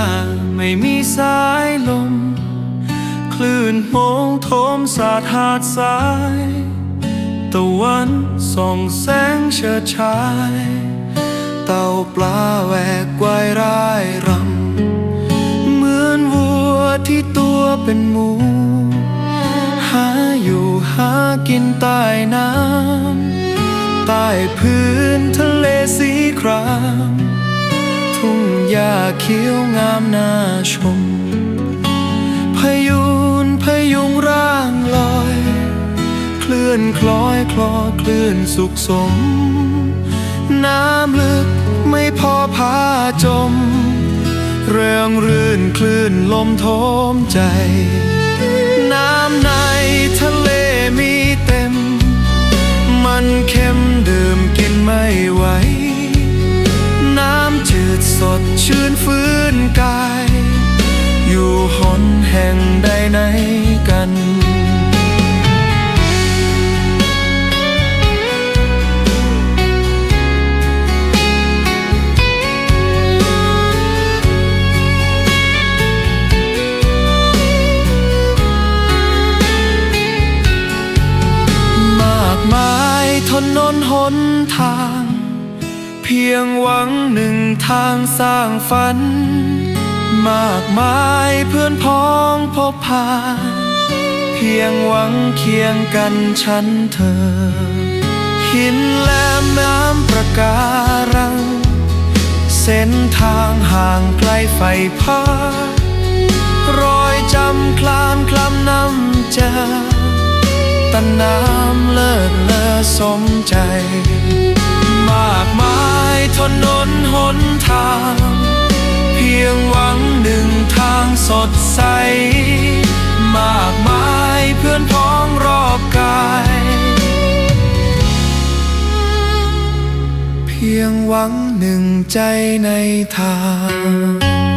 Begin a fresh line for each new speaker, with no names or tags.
าไม่มีสายลม คลื่นโมงโทมสาดหาดทราย ตะวันส่องแสงเฉิดฉาย เต่าปลาแหวกว่ายร่ายรำ เหมือนวัวที่ตัวเป็นหมู หาอยู่หากินใต้น้ำ ใต้พื้นทะเลสีคราม ญ้าเขียวงามน่าชม พยุนพยุงร่างลอย เคลื่อนคล้อยคลอคลื่นสุขสม น้ำลึกไม่พอพาจม เรื่องรื่นคลื่นลมโทมใจ ดชื่นฟื้นกาย อยู่หนแห่งใดไหนกันมากมายถนนหนทาง เพียงหวังหนึ่งทางสร้างฝัน มากมายเพื่อนพ้องพบพา เพียงหวังเคียงกันฉันเธอ หินแหลมน้ำประการัง เส้นทางห่างไกลไฟพารอยจำคลานคลำน้ำเจอตันน้ำเลิศเลอสมใจางเพียงหวังหนึ่งทางสดใส มากมายเพื่อนพ้องรอบกาย เพียงหวังหนึ่งใจในทาง